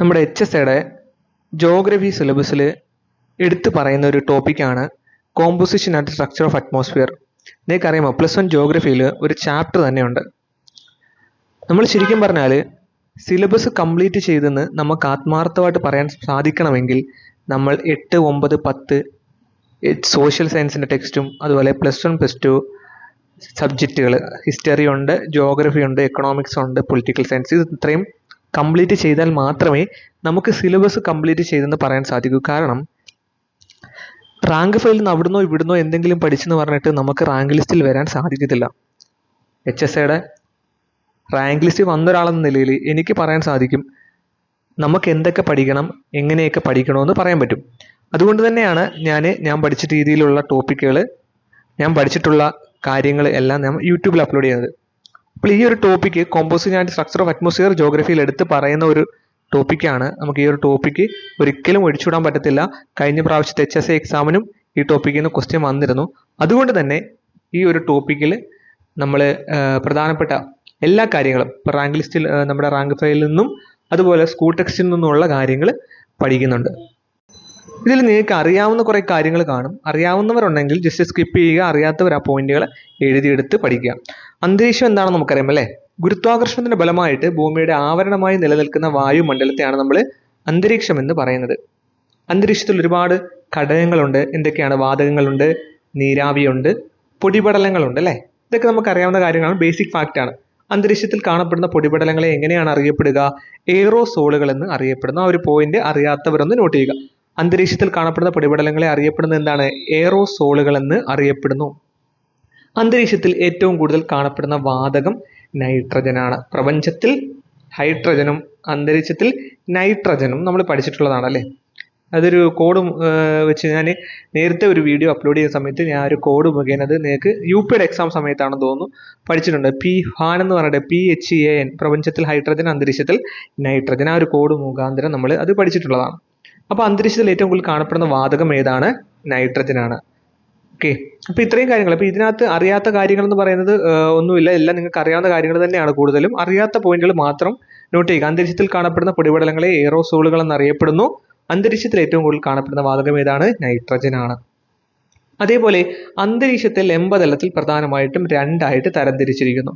നമ്മുടെ H S എയുടെ geography സിലബസിൽ എടുത്തു പറയുന്ന ഒരു ടോപ്പിക്കാണ് composition and structure of atmosphere നിങ്ങൾക്കറിയാമോ? പ്ലസ് വൺ ജോഗ്രഫിയിൽ ഒരു ചാപ്റ്റർ തന്നെയുണ്ട്. നമ്മൾ ശരിക്കും പറഞ്ഞാൽ സിലബസ് കംപ്ലീറ്റ് ചെയ്തെന്ന് നമുക്ക് ആത്മാർത്ഥമായിട്ട് പറയാൻ സാധിക്കണമെങ്കിൽ നമ്മൾ എട്ട് ഒമ്പത് പത്ത് സോഷ്യൽ സയൻസിന്റെ ടെക്സ്റ്റും അതുപോലെ പ്ലസ് വൺ പ്ലസ് ടു സബ്ജക്റ്റുകൾ ഹിസ്റ്ററി ഉണ്ട് ജോഗ്രഫി ഉണ്ട് എക്കണോമിക്സ് ഉണ്ട് പൊളിറ്റിക്കൽ സയൻസ് ഇത് ഇത്രയും കംപ്ലീറ്റ് ചെയ്താൽ മാത്രമേ നമുക്ക് സിലബസ് കംപ്ലീറ്റ് ചെയ്തെന്ന് പറയാൻ സാധിക്കൂ. കാരണം റാങ്ക് ഫയലിൽ നിന്ന് അവിടുന്നോ ഇവിടുന്നോ എന്തെങ്കിലും പഠിച്ചെന്ന് പറഞ്ഞിട്ട് നമുക്ക് റാങ്ക് ലിസ്റ്റിൽ വരാൻ സാധിക്കത്തില്ല. എച്ച് എസ് എയുടെ റാങ്ക് ലിസ്റ്റ് വന്നൊരാളെന്ന നിലയിൽ എനിക്ക് പറയാൻ സാധിക്കും നമുക്ക് എന്തൊക്കെ പഠിക്കണം എങ്ങനെയൊക്കെ പഠിക്കണമെന്ന് പറയാൻ പറ്റും. അതുകൊണ്ട് തന്നെയാണ് ഞാൻ ഞാൻ പഠിച്ച രീതിയിലുള്ള ടോപ്പിക്കുകൾ ഞാൻ പഠിച്ചിട്ടുള്ള കാര്യങ്ങൾ എല്ലാം ഞാൻ യൂട്യൂബിൽ അപ്ലോഡ് ചെയ്യുന്നത്. അപ്പോൾ ഈ ഒരു topic composition and structure of atmosphere ജോഗ്രഫിയിൽ എടുത്ത് പറയുന്ന ഒരു ടോപ്പിക്കാണ് നമുക്ക് ഈ ഒരു ടോപ്പിക്ക് ഒരിക്കലും ഒഴിച്ചുവിടാൻ പറ്റത്തില്ല. കഴിഞ്ഞ പ്രാവശ്യത്തെ എച്ച് എസ് എ എക്സാമിനും ഈ ടോപ്പിക്കിൽ നിന്ന് ക്വസ്റ്റ്യൻ വന്നിരുന്നു. അതുകൊണ്ട് തന്നെ ഈ ഒരു ടോപ്പിക്കിൽ നമ്മൾ പ്രധാനപ്പെട്ട എല്ലാ കാര്യങ്ങളും ഇപ്പോൾ റാങ്ക് ലിസ്റ്റിൽ നമ്മുടെ റാങ്ക് ഫയലിൽ നിന്നും അതുപോലെ സ്കൂൾ ടെക്സ്റ്റിൽ നിന്നുമുള്ള കാര്യങ്ങൾ പഠിക്കുന്നുണ്ട്. ഇതിൽ നിങ്ങൾക്ക് അറിയാവുന്ന കുറേ കാര്യങ്ങൾ കാണും. അറിയാവുന്നവരുണ്ടെങ്കിൽ ജസ്റ്റ് സ്കിപ്പ് ചെയ്യുക. അറിയാത്തവർ ആ പോയിന്റുകൾ എഴുതിയെടുത്ത് പഠിക്കുക. അന്തരീക്ഷം എന്താണെന്ന് നമുക്കറിയാം അല്ലേ? ഗുരുത്വാകർഷണത്തിന്റെ ബലമായിട്ട് ഭൂമിയുടെ ആവരണമായി നിലനിൽക്കുന്ന വായുമണ്ഡലത്തെയാണ് നമ്മൾ അന്തരീക്ഷം എന്ന് പറയുന്നത്. അന്തരീക്ഷത്തിൽ ഒരുപാട് ഘടകങ്ങളുണ്ട്. എന്തൊക്കെയാണ്? വാതകങ്ങളുണ്ട് നീരാവിയുണ്ട് പൊടിപടലങ്ങളുണ്ട് അല്ലേ? ഇതൊക്കെ നമുക്ക് അറിയാവുന്ന കാര്യങ്ങളാണ്. ബേസിക് ഫാക്റ്റ് ആണ്. അന്തരീക്ഷത്തിൽ കാണപ്പെടുന്ന പൊടിപടലങ്ങളെ എങ്ങനെയാണ് അറിയപ്പെടുക? എയറോസോളുകൾ എന്ന് അറിയപ്പെടുന്ന. ആ ഒരു പോയിന്റ് അറിയാത്തവരൊന്ന് നോട്ട് ചെയ്യുക. അന്തരീക്ഷത്തിൽ കാണപ്പെടുന്ന പൊടിപടലങ്ങളെ അറിയപ്പെടുന്ന എന്താണ്? എയറോസോളുകൾ എന്ന് അറിയപ്പെടുന്നു. അന്തരീക്ഷത്തിൽ ഏറ്റവും കൂടുതൽ കാണപ്പെടുന്ന വാതകം നൈട്രജനാണ് പ്രപഞ്ചത്തിൽ ഹൈഡ്രജനും അന്തരീക്ഷത്തിൽ നൈട്രജനും നമ്മൾ പഠിച്ചിട്ടുള്ളതാണ് അല്ലേ? അതൊരു കോഡ് വെച്ച് ഞാൻ നേരത്തെ ഒരു വീഡിയോ അപ്ലോഡ് ചെയ്ത സമയത്ത് ഞാൻ ഒരു കോഡ് മുഖേന അത് നിങ്ങൾക്ക് യു പിയുടെ എക്സാം സമയത്താണെന്ന് തോന്നുന്നു. പഠിച്ചിട്ടുണ്ട്. പി ഹാൻ എന്ന് പറഞ്ഞിട്ട് പി എച്ച് എ എൻ പ്രപഞ്ചത്തിൽ ഹൈഡ്രജൻ അന്തരീക്ഷത്തിൽ നൈട്രജൻ ആ ഒരു കോഡ് മുഖാന്തരം നമ്മൾ അത് പഠിച്ചിട്ടുള്ളതാണ്. അപ്പോൾ അന്തരീക്ഷത്തിൽ ഏറ്റവും കൂടുതൽ കാണപ്പെടുന്ന വാതകം ഏതാണ്? നൈട്രജനാണ് ഓക്കെ അപ്പോൾ ഇത്രയും കാര്യങ്ങൾ. അപ്പോൾ ഇതിനകത്ത് അറിയാത്ത കാര്യങ്ങൾ എന്ന് പറയുന്നത് ഒന്നുമില്ല. എല്ലാം നിങ്ങൾക്ക് അറിയാവുന്ന കാര്യങ്ങൾ തന്നെയാണ് കൂടുതലും. അറിയാത്ത പോയിന്റുകൾ മാത്രം നോട്ട് ചെയ്യുക. അന്തരീക്ഷത്തിൽ കാണപ്പെടുന്ന പൊടിപടലങ്ങളെ എയറോസോളുകൾ എന്നറിയപ്പെടുന്നു. അന്തരീക്ഷത്തിൽ ഏറ്റവും കൂടുതൽ കാണപ്പെടുന്ന വാതകം ഏതാണ്? നൈട്രജനാണ് അതേപോലെ അന്തരീക്ഷത്തെ ലംബതലത്തിൽ പ്രധാനമായിട്ടും രണ്ടായിട്ട് തരംതിരിച്ചിരിക്കുന്നു.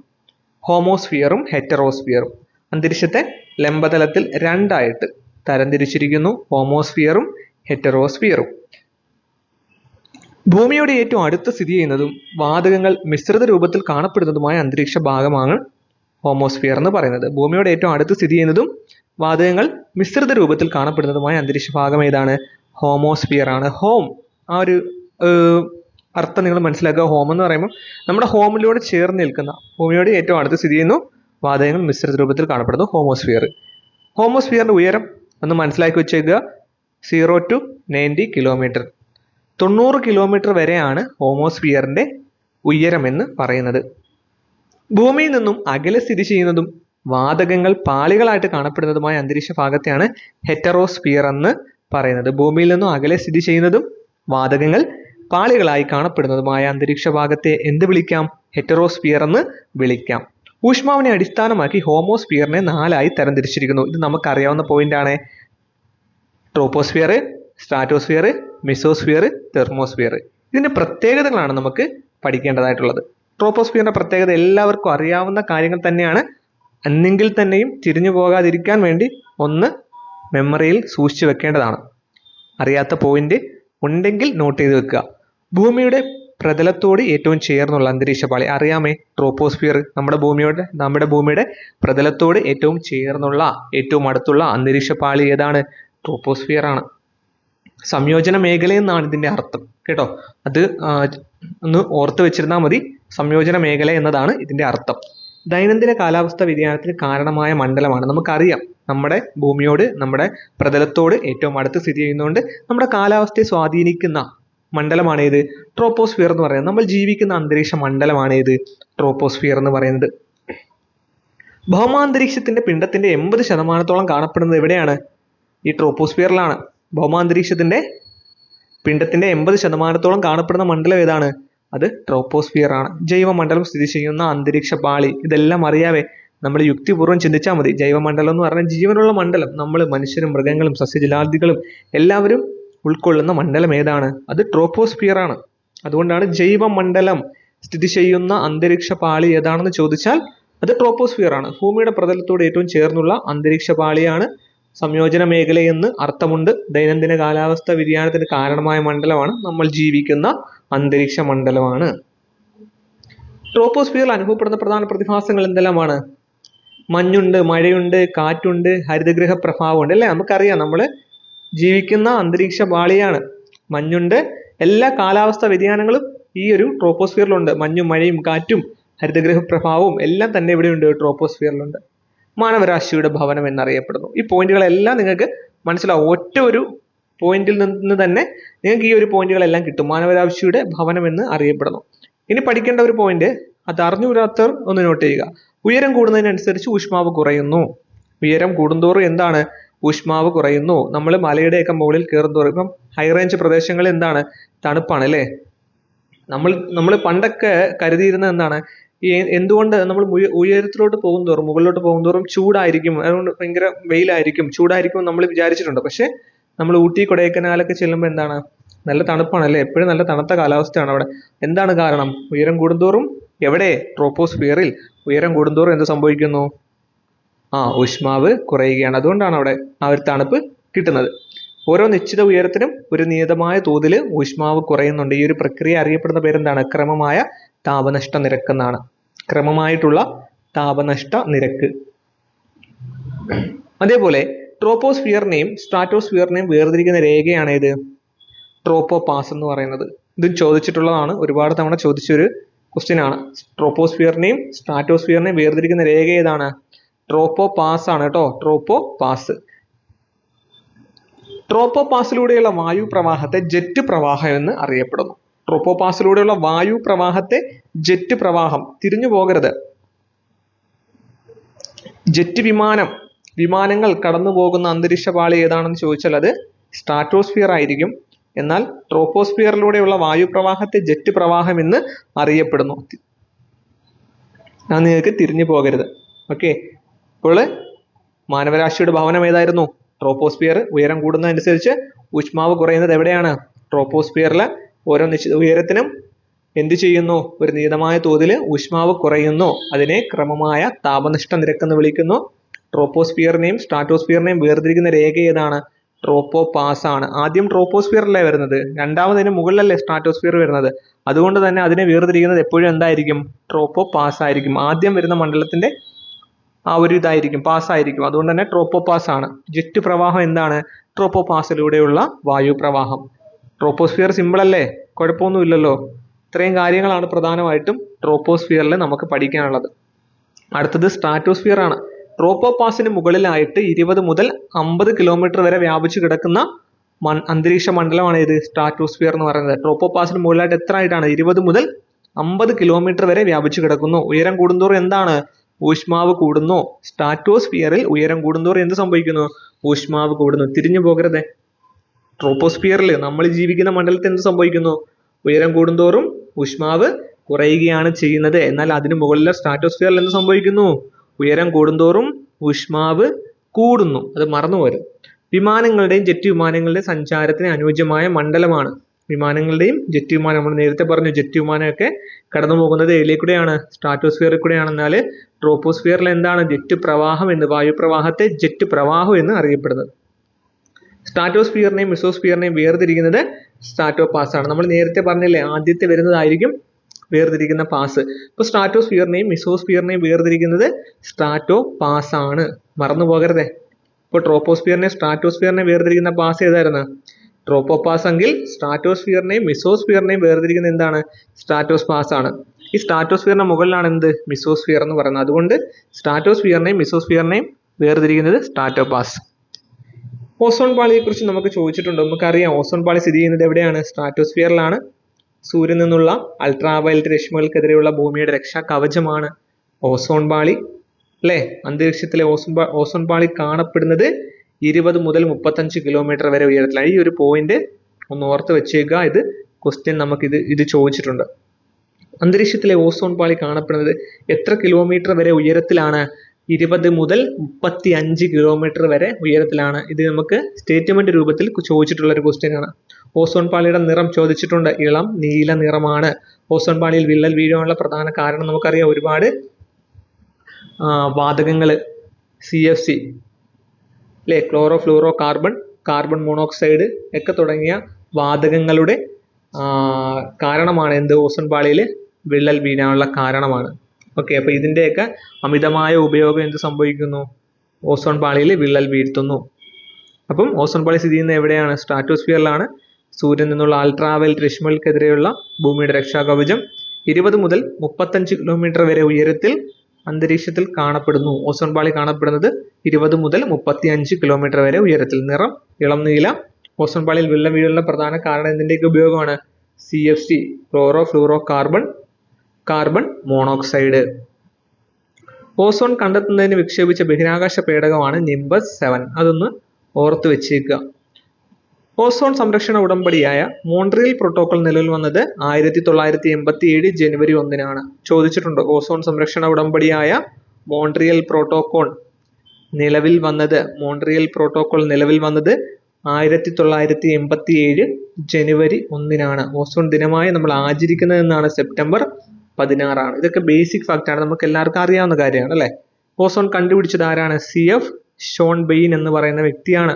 ഹോമോസ്ഫിയറും ഹെറ്ററോസ്ഫിയറും. അന്തരീക്ഷത്തെ ലംബതലത്തിൽ രണ്ടായിട്ട് തരംതിരിച്ചിരിക്കുന്നു. ഹോമോസ്ഫിയറും ഹെറ്ററോസ്ഫിയറും. ഭൂമിയുടെ ഏറ്റവും അടുത്ത് സ്ഥിതി ചെയ്യുന്നതും വാതകങ്ങൾ മിശ്രിത രൂപത്തിൽ കാണപ്പെടുന്നതുമായ അന്തരീക്ഷ ഭാഗമാണ് ഹോമോസ്ഫിയർ എന്ന് പറയുന്നത്. ഭൂമിയുടെ ഏറ്റവും അടുത്ത് സ്ഥിതി ചെയ്യുന്നതും വാതകങ്ങൾ മിശ്രിത രൂപത്തിൽ കാണപ്പെടുന്നതുമായ അന്തരീക്ഷ ഭാഗം ഏതാണ്? ഹോമോസ്ഫിയർ ആണ്. ഹോം. ആ ഒരു അർത്ഥം നിങ്ങൾ മനസ്സിലാക്കുക. ഹോം എന്ന് പറയുമ്പോൾ നമ്മുടെ ഹോമിലൂടെ ചേർന്ന് നിൽക്കുന്ന ഭൂമിയോട് ഏറ്റവും അടുത്ത് സ്ഥിതി ചെയ്യുന്നു വാതകങ്ങൾ മിശ്രിത രൂപത്തിൽ കാണപ്പെടുന്നു ഹോമോസ്ഫിയർ. ഹോമോസ്ഫിയറിന്റെ ഉയരം ഒന്ന് മനസ്സിലാക്കി വെച്ചേക്കുക സീറോ ടു നയന്റി കിലോമീറ്റർ തൊണ്ണൂറ് കിലോമീറ്റർ വരെയാണ് ഹോമോസ്ഫിയറിന്റെ ഉയരമെന്ന് പറയുന്നത്. ഭൂമിയിൽ നിന്നും അകലെ സ്ഥിതി ചെയ്യുന്നതും വാതകങ്ങൾ പാളികളായിട്ട് കാണപ്പെടുന്നതുമായ അന്തരീക്ഷ ഭാഗത്തെയാണ് ഹെറ്ററോസ്ഫിയർ എന്ന് പറയുന്നത്. ഭൂമിയിൽ നിന്നും അകലെ സ്ഥിതി ചെയ്യുന്നതും വാതകങ്ങൾ പാളികളായി കാണപ്പെടുന്നതുമായ അന്തരീക്ഷ ഭാഗത്തെ എന്ത് വിളിക്കാം? ഹെറ്ററോസ്ഫിയർ എന്ന് വിളിക്കാം. ഊഷ്മാവിനെ അടിസ്ഥാനമാക്കി ഹോമോസ്ഫിയറിനെ നാലായി തരംതിരിച്ചിരിക്കുന്നു. ഇത് നമുക്കറിയാവുന്ന പോയിന്റ് ആണ്. ട്രോപ്പോസ്ഫിയർ സ്ട്രാറ്റോസ്ഫിയർ മിസോസ്ഫിയർ തെർമോസ്ഫിയർ ഇതിന്റെ പ്രത്യേകതകളാണ് നമുക്ക് പഠിക്കേണ്ടതായിട്ടുള്ളത്. ട്രോപ്പോസ്ഫിയറിന്റെ പ്രത്യേകത എല്ലാവർക്കും അറിയാവുന്ന കാര്യങ്ങൾ തന്നെയാണ്. എന്നെങ്കിൽ തന്നെയും തിരിഞ്ഞു പോകാതിരിക്കാൻ വേണ്ടി ഒന്ന് മെമ്മറിയിൽ സൂക്ഷിച്ചു വെക്കേണ്ടതാണ്. അറിയാത്ത പോയിന്റ് ഉണ്ടെങ്കിൽ നോട്ട് ചെയ്ത് വെക്കുക. ഭൂമിയുടെ പ്രതലത്തോട് ഏറ്റവും ചേർന്നുള്ള അന്തരീക്ഷ പാളി. അറിയാമേ ട്രോപ്പോസ്ഫിയർ നമ്മുടെ ഭൂമിയോട് നമ്മുടെ ഭൂമിയുടെ പ്രതലത്തോട് ഏറ്റവും ചേർന്നുള്ള ഏറ്റവും അടുത്തുള്ള അന്തരീക്ഷ പാളി ഏതാണ്? ട്രോപ്പോസ്ഫിയർ ആണ്. സംയോജന മേഖല എന്നാണ് ഇതിന്റെ അർത്ഥം. കേട്ടോ? അത് ഒന്ന് ഓർത്ത് വെച്ചിരുന്നാൽ മതി. സംയോജന മേഖല എന്നതാണ് ഇതിന്റെ അർത്ഥം. ദൈനംദിന കാലാവസ്ഥ വ്യതിയാനത്തിന് കാരണമായ മണ്ഡലമാണ്. നമുക്കറിയാം നമ്മുടെ ഭൂമിയോട് നമ്മുടെ പ്രതലത്തോട് ഏറ്റവും അടുത്ത് സ്ഥിതി ചെയ്യുന്നതുകൊണ്ട് നമ്മുടെ കാലാവസ്ഥയെ സ്വാധീനിക്കുന്ന മണ്ഡലമാണ് ഏത് ട്രോപ്പോസ്ഫിയർ എന്ന് പറയുന്നത്. നമ്മൾ ജീവിക്കുന്ന അന്തരീക്ഷ മണ്ഡലമാണ് ഏത് ട്രോപ്പോസ്ഫിയർ എന്ന് പറയുന്നത്. ഭൗമാന്തരീക്ഷത്തിന്റെ പിണ്ഡത്തിന്റെ എൺപത് ശതമാനത്തോളം കാണപ്പെടുന്നത് എവിടെയാണ്? ഈ ട്രോപ്പോസ്ഫിയറിലാണ്. ഭൗമാന്തരീക്ഷത്തിന്റെ പിണ്ഡത്തിന്റെ എൺപത് ശതമാനത്തോളം കാണപ്പെടുന്ന മണ്ഡലം ഏതാണ്? അത് ട്രോപ്പോസ്ഫിയർ ആണ് ജൈവമണ്ഡലം സ്ഥിതി ചെയ്യുന്ന അന്തരീക്ഷ പാളി. ഇതെല്ലാം അറിയാവേ. നമ്മൾ യുക്തിപൂർവം ചിന്തിച്ചാൽ മതി. ജൈവമണ്ഡലം എന്ന് പറഞ്ഞാൽ ജീവനുള്ള മണ്ഡലം. നമ്മൾ മനുഷ്യരും മൃഗങ്ങളും സസ്യജലാദികളും എല്ലാവരും ഉൾക്കൊള്ളുന്ന മണ്ഡലം ഏതാണ്? അത് ട്രോപ്പോസ്ഫിയർ ആണ്. അതുകൊണ്ടാണ് ജൈവമണ്ഡലം സ്ഥിതി ചെയ്യുന്ന അന്തരീക്ഷ പാളി ഏതാണെന്ന് ചോദിച്ചാൽ അത് ട്രോപ്പോസ്ഫിയർ ആണ്. ഭൂമിയുടെ പ്രതലത്തോട് ഏറ്റവും ചേർന്നുള്ള അന്തരീക്ഷ പാളിയാണ് സംയോജന മേഖലയെന്ന് അർത്ഥമുണ്ട്. ദൈനംദിന കാലാവസ്ഥ വ്യതിയാനത്തിന് കാരണമായ മണ്ഡലമാണ് നമ്മൾ ജീവിക്കുന്ന അന്തരീക്ഷ മണ്ഡലമാണ്. ട്രോപ്പോസ്ഫിയറിൽ അനുഭവപ്പെടുന്ന പ്രധാന പ്രതിഭാസങ്ങൾ എന്തെല്ലാമാണ്? മഞ്ഞുണ്ട് മഴയുണ്ട് കാറ്റുണ്ട് ഹരിതഗൃഹ പ്രഭാവമുണ്ട്. അല്ലേ? നമുക്കറിയാം നമ്മൾ ജീവിക്കുന്ന അന്തരീക്ഷ പാളിയാണ്. മഞ്ഞുണ്ട്. എല്ലാ കാലാവസ്ഥ വ്യതിയാനങ്ങളും ഈ ഒരു ട്രോപ്പോസ്ഫിയറിലുണ്ട് മഞ്ഞും മഴയും കാറ്റും ഹരിതഗ്രഹ പ്രഭാവവും എല്ലാം തന്നെ ഇവിടെ ഇവിടെയുണ്ട് ട്രോപ്പോസ്ഫിയറിലുണ്ട് മാനവരാശിയുടെ ഭവനം എന്നറിയപ്പെടുന്നു. ഈ പോയിന്റുകളെല്ലാം നിങ്ങൾക്ക് മനസ്സിലാവും. ഒറ്റ ഒരു പോയിന്റിൽ നിന്ന് തന്നെ നിങ്ങൾക്ക് ഈ ഒരു പോയിന്റുകളെല്ലാം കിട്ടും. മാനവരാശിയുടെ ഭവനം എന്ന് അറിയപ്പെടുന്നു. ഇനി പഠിക്കേണ്ട ഒരു പോയിന്റ് അത് അറിഞ്ഞുകൂടാത്തവർ ഒന്ന് നോട്ട് ചെയ്യുക. ഉയരം കൂടുന്നതിനനുസരിച്ച് ഊഷ്മാവ് കുറയുന്നു. ഉയരം കൂടുന്തോറും എന്താണ്? ഊഷ്മാവ് കുറയുന്നു. നമ്മൾ മലയുടെയൊക്കെ മുകളിൽ കയറുന്തോറും ഇപ്പം ഹൈ റേഞ്ച് പ്രദേശങ്ങൾ എന്താണ്? തണുപ്പാണ് അല്ലേ? നമ്മൾ നമ്മൾ പണ്ടൊക്കെ കരുതിയിരുന്നത് എന്താണ്? ഈ എന്തുകൊണ്ട് നമ്മൾ ഉയ- ഉയരത്തിലോട്ട് പോകുന്തോറും മുകളിലോട്ട് പോകുന്തോറും ചൂടായിരിക്കും. അതുകൊണ്ട് ഭയങ്കര വെയിലായിരിക്കും. ചൂടായിരിക്കും നമ്മൾ വിചാരിച്ചിട്ടുണ്ട്. പക്ഷെ നമ്മൾ ഊട്ടി കൊടൈക്കനാലൊക്കെ ചെല്ലുമ്പോൾ എന്താണ്? നല്ല തണുപ്പാണ് അല്ലേ? എപ്പോഴും നല്ല തണുത്ത കാലാവസ്ഥയാണ് അവിടെ. എന്താണ് കാരണം? ഉയരം കൂടുന്തോറും എവിടെ? ട്രോപ്പോസ്ഫിയറിൽ ഉയരം കൂടുന്തോറും എന്ത് സംഭവിക്കുന്നു? ആ ഊഷ്മാവ് കുറയുകയാണ്. അതുകൊണ്ടാണ് അവിടെ ആ ഒരു തണുപ്പ് കിട്ടുന്നത്. ഓരോ നിശ്ചിത ഉയരത്തിനും ഒരു നിയതമായ തോതിൽ ഊഷ്മാവ് കുറയുന്നുണ്ട്. ഈ ഒരു പ്രക്രിയ അറിയപ്പെടുന്ന പേരെന്താണ്? ക്രമമായ താപനഷ്ട നിരക്ക് എന്നാണ്. ക്രമമായിട്ടുള്ള താപനഷ്ട നിരക്ക്. അതേപോലെ ട്രോപ്പോസ്ഫിയറിനെയും സ്ട്രാറ്റോസ്ഫിയറിനെയും വേർതിരിക്കുന്ന രേഖയാണ് ഇത് ട്രോപ്പോ പാസ് എന്ന് പറയുന്നത്. ഇത് ചോദിച്ചിട്ടുള്ളതാണ്. ഒരുപാട് തവണ ചോദിച്ചൊരു ക്വസ്റ്റ്യൻ ആണ്. ട്രോപ്പോസ്ഫിയറിനെയും സ്ട്രാറ്റോസ്ഫിയറിനെയും വേർതിരിക്കുന്ന രേഖ ഏതാണ്? ട്രോപ്പോ പാസ് ആണ് കേട്ടോ. ട്രോപ്പോ പാസ് ട്രോപ്പോ പാസിലൂടെയുള്ള വായു പ്രവാഹത്തെ ജെറ്റ് പ്രവാഹം എന്ന് അറിയപ്പെടുന്നു. ട്രോപ്പോ പാസിലൂടെയുള്ള വായു പ്രവാഹത്തെ ജെറ്റ് പ്രവാഹം. തിരിഞ്ഞു പോകരുത്. ജെറ്റ് വിമാനം. വിമാനങ്ങൾ കടന്നു പോകുന്ന അന്തരീക്ഷ പാളി ഏതാണെന്ന് ചോദിച്ചാൽ അത് സ്ട്രാറ്റോസ്ഫിയർ ആയിരിക്കും. എന്നാൽ ട്രോപ്പോസ്ഫിയറിലൂടെയുള്ള വായു പ്രവാഹത്തെ ജെറ്റ് പ്രവാഹം എന്ന് അറിയപ്പെടുന്നു. ഞാൻ നിങ്ങൾക്ക് തിരിഞ്ഞു പോകരുത്. ഓക്കെ. അപ്പോൾ മാനവരാശിയുടെ ഭവനം ഏതായിരുന്നു? ട്രോപ്പോസ്ഫിയർ ഉയരം കൂടുന്നതനുസരിച്ച് ഊഷ്മാവ് കുറയുന്നത് എവിടെയാണ്? ട്രോപ്പോസ്ഫിയറിൽ ഓരോ നിശ്ചിത ഉയരത്തിനും എന്ത് ചെയ്യുന്നു? ഒരു നിയതമായ തോതിൽ ഊഷ്മാവ് കുറയുന്നു. അതിനെ ക്രമമായ താപനിഷ്ഠ നിരക്കെന്ന് വിളിക്കുന്നു. ട്രോപ്പോസ്ഫിയറിനെയും സ്ട്രാറ്റോസ്ഫിയറിനെയും വേർതിരിക്കുന്ന രേഖ ഏതാണ്? ട്രോപ്പോ പാസ് ആണ് ആദ്യം ട്രോപ്പോസ്ഫിയറിലേ വരുന്നത്? രണ്ടാമതിന് മുകളിലല്ലേ സ്ട്രാറ്റോസ്ഫിയർ വരുന്നത്? അതുകൊണ്ട് തന്നെ അതിനെ വേർതിരിക്കുന്നത് എപ്പോഴും എന്തായിരിക്കും? ട്രോപ്പോ പാസ് ആയിരിക്കും ആദ്യം വരുന്ന മണ്ഡലത്തിന്റെ ആ ഒരു ഇതായിരിക്കും പാസ്സായിരിക്കും അതുകൊണ്ട് തന്നെ ട്രോപ്പോ പാസ് ആണ്. ജെറ്റ് പ്രവാഹം എന്താണ്? ട്രോപ്പോ പാസിലൂടെയുള്ള വായു പ്രവാഹം. ട്രോപ്പോസ്ഫിയർ സിമ്പിൾ അല്ലേ? കുഴപ്പമൊന്നുമില്ലല്ലോ. ഇത്രയും കാര്യങ്ങളാണ് പ്രധാനമായിട്ടും ട്രോപ്പോസ്ഫിയറിൽ നമുക്ക് പഠിക്കാനുള്ളത്. അടുത്തത് സ്ട്രാറ്റോസ്ഫിയർ ആണ്. ട്രോപ്പോ പാസിന് മുകളിലായിട്ട് ഇരുപത് മുതൽ അമ്പത് കിലോമീറ്റർ വരെ വ്യാപിച്ചു കിടക്കുന്ന മൺ അന്തരീക്ഷ മണ്ഡലമാണ് ഇത് സ്ട്രാറ്റോസ്ഫിയർ എന്ന് പറയുന്നത്. ട്രോപ്പോ പാസിന് മുകളിലായിട്ട് എത്ര ആയിട്ടാണ്? ഇരുപത് മുതൽ അമ്പത് കിലോമീറ്റർ വരെ വ്യാപിച്ചു കിടക്കുന്നു. ഉയരം കൂടുന്തോറും എന്താണ്? ഊഷ്മാവ് കൂടുന്നു? സ്റ്റാറ്റോസ്ഫിയറിൽ ഉയരം കൂടുന്തോറും എന്ത് സംഭവിക്കുന്നു. ഊഷ്മാവ് കൂടുന്നു. തിരിഞ്ഞു പോകരുതേ. ട്രോപ്പോസ്ഫിയറിൽ നമ്മൾ ജീവിക്കുന്ന മണ്ഡലത്തിൽ എന്ത് സംഭവിക്കുന്നു? ഉയരം കൂടുന്തോറും ഊഷ്മാവ് കുറയുകയാണ് ചെയ്യുന്നത്. എന്നാൽ അതിന് മുകളിലെ സ്ട്രാറ്റോസ്ഫിയറിൽ എന്ത് സംഭവിക്കുന്നു? ഉയരം കൂടുന്തോറും ഊഷ്മാവ് കൂടുന്നു. അത് മറന്നുപോരും വിമാനങ്ങളുടെയും ജെറ്റ് വിമാനങ്ങളുടെയും സഞ്ചാരത്തിന് അനുയോജ്യമായ മണ്ഡലമാണ്. വിമാനങ്ങളുടെയും ജെറ്റ് വിമാനം. നമ്മൾ നേരത്തെ പറഞ്ഞു ജെറ്റ് വിമാനമൊക്കെ കടന്നു പോകുന്നത് ഏതിലേക്കൂടെയാണ് സ്ട്രാറ്റോസ്ഫിയറിൽ കൂടെയാണ് എന്നാൽ ട്രോപ്പോസ്ഫിയറിൽ എന്താണ് ജെറ്റ് പ്രവാഹം എന്ന് വായു പ്രവാഹത്തെ ജെറ്റ് പ്രവാഹം എന്ന് അറിയപ്പെടുന്നത്. സ്ട്രാറ്റോസ്ഫിയറിനെയും മിസോസ്ഫിയറിനെയും വേർതിരിക്കുന്നത് സ്ട്രാറ്റോ പാസ് ആണ് നമ്മൾ നേരത്തെ പറഞ്ഞില്ലേ ആദ്യത്തെ വരുന്നതായിരിക്കും വേർതിരിക്കുന്ന പാസ്. ഇപ്പോൾ സ്ട്രാറ്റോസ്ഫിയറിനെയും മിസോസ്ഫിയറിനെയും വേർതിരിക്കുന്നത് സ്ട്രാറ്റോ പാസ് ആണ് മറന്നു പോകരുതേ ഇപ്പോൾ ട്രോപ്പോസ്ഫിയറിനെ സ്ട്രാറ്റോസ്ഫിയറിനെയും വേർതിരിക്കുന്ന പാസ് ഏതായിരുന്നു? ട്രോപ്പോ പാസ് എങ്കിൽ സ്ട്രാറ്റോസ്ഫിയറിനെയും മിസോസ്ഫിയറിനെയും വേർതിരിക്കുന്ന എന്താണ്? സ്ട്രാറ്റോസ് പാസ് ആണ് ഈ സ്ട്രാറ്റോസ്ഫിയറിന്റെ മുകളിലാണ് എന്ത്? മിസോസ്ഫിയർ എന്ന് പറയുന്നത്. അതുകൊണ്ട് സ്ട്രാറ്റോസ്ഫിയറിനെയും മിസോസ്ഫിയറിനെയും വേർതിരിക്കുന്നത് സ്ട്രാറ്റോപാസ്. ഓസോൺ പാളിയെ കുറിച്ച് നമുക്ക് ചോദിച്ചിട്ടുണ്ട്. നമുക്കറിയാം ഓസോൺ പാളി സ്ഥിതി ചെയ്യുന്നത് എവിടെയാണ്? സ്ട്രാറ്റോസ്ഫിയറിലാണ്. സൂര്യനിൽ നിന്നുള്ള അൾട്രാവയലറ്റ് രശ്മികൾക്കെതിരെയുള്ള ഭൂമിയുടെ രക്ഷാ കവചമാണ് ഓസോൺ പാളി. അല്ലേ? അന്തരീക്ഷത്തിലെ ഓസോൺ ഓസോൺ പാളി കാണപ്പെടുന്നത് ഇരുപത് മുതൽ മുപ്പത്തഞ്ച് കിലോമീറ്റർ വരെ ഉയരത്തിലാണ്. ഈ ഒരു പോയിന്റ് ഒന്ന് ഓർത്ത് വെച്ചേക്കുക ഇത് ക്വസ്റ്റ്യൻ നമുക്ക് ഇത് ഇത് ചോദിച്ചിട്ടുണ്ട്. അന്തരീക്ഷത്തിലെ ഓസോൺ പാളി കാണപ്പെടുന്നത് എത്ര കിലോമീറ്റർ വരെ ഉയരത്തിലാണ്? ഇരുപത് മുതൽ മുപ്പത്തി അഞ്ച് കിലോമീറ്റർ വരെ ഉയരത്തിലാണ്. ഇത് നമുക്ക് സ്റ്റേറ്റ്മെന്റ് രൂപത്തിൽ ചോദിച്ചിട്ടുള്ള ഒരു ക്വസ്റ്റ്യൻ ആണ്. ഓസോൺ പാളിയുടെ നിറം ചോദിച്ചിട്ടുണ്ട്. ഇളം നീല നിറമാണ്. ഓസോൺ പാളിയിൽ വിള്ളൽ വീഴാനുള്ള പ്രധാന കാരണം നമുക്കറിയാം ഒരുപാട് വാതകങ്ങൾ സി എഫ് സി അല്ലേ chlorofluorocarbon carbon monoxide ഒക്കെ തുടങ്ങിയ വാതകങ്ങളുടെ കാരണമാണ് എന്ത്? ഓസോൺ പാളിയിൽ വിള്ളൽ വീഴാനുള്ള കാരണമാണ്. ഓക്കെ അപ്പോൾ ഇതിന്റെയൊക്കെ അമിതമായ ഉപയോഗം എന്ത് സംഭവിക്കുന്നു? ഓസോൺ പാളിയിൽ വിള്ളൽ വീഴ്ത്തുന്നു. അപ്പം ഓസോൺ പാളി സ്ഥിതി ചെയ്യുന്നത് എവിടെയാണ്? സ്ട്രാറ്റോസ്ഫിയറിലാണ്. സൂര്യൻ നിന്നുള്ള അൾട്രാവയലറ്റ് രശ്മികൾക്കെതിരെയുള്ള ഭൂമിയുടെ രക്ഷാകവചം ഇരുപത് മുതൽ മുപ്പത്തഞ്ച് കിലോമീറ്റർ വരെ ഉയരത്തിൽ അന്തരീക്ഷത്തിൽ കാണപ്പെടുന്നു. ഓസോൺ പാളി കാണപ്പെടുന്നത് ഇരുപത് മുതൽ മുപ്പത്തി അഞ്ച് കിലോമീറ്റർ വരെ ഉയരത്തിൽ. നിറം ഇളം നീല. ഓസോൺ പാളിയിൽ വെള്ളം വീഴാനുള്ള പ്രധാന കാരണം ഇതിന്റെയൊക്കെ ഉപയോഗമാണ്? C F C chlorofluorocarbon carbon monoxide. Ozone കണ്ടെത്തുന്നതിന് വിക്ഷേപിച്ച ബഹിരാകാശ പേടകമാണ് നിംബസ് സെവൻ. അതൊന്ന് ഓർത്ത് വെച്ചേക്കുക. ഓസോൺ സംരക്ഷണ ഉടമ്പടിയായ മോൺട്രിയൽ പ്രോട്ടോക്കോൾ നിലവിൽ വന്നത് ആയിരത്തി തൊള്ളായിരത്തി എൺപത്തി ഏഴ് ജനുവരി ഒന്നിനാണ്. ചോദിച്ചിട്ടുണ്ട് ഓസോൺ സംരക്ഷണ ഉടമ്പടിയായ മോൺട്രിയൽ പ്രോട്ടോക്കോൾ നിലവിൽ വന്നത് മോൺട്രിയൽ പ്രോട്ടോക്കോൾ നിലവിൽ വന്നത് ആയിരത്തി തൊള്ളായിരത്തി എൺപത്തി ഏഴ് ജനുവരി ഒന്നിനാണ്. ഓസോൺ ദിനമായി നമ്മൾ ആചരിക്കുന്നത് എന്നാണ് സെപ്റ്റംബർ പതിനാറാണ്. ഇതൊക്കെ ബേസിക് ഫാക്റ്റ് ആണ് നമുക്ക് എല്ലാവർക്കും അറിയാവുന്ന കാര്യമാണ് അല്ലേ? ഓസോൺ കണ്ടുപിടിച്ചത് ആരാണ്? സി എഫ് ഷോൺ ബെയിൻ എന്ന് പറയുന്ന വ്യക്തിയാണ്.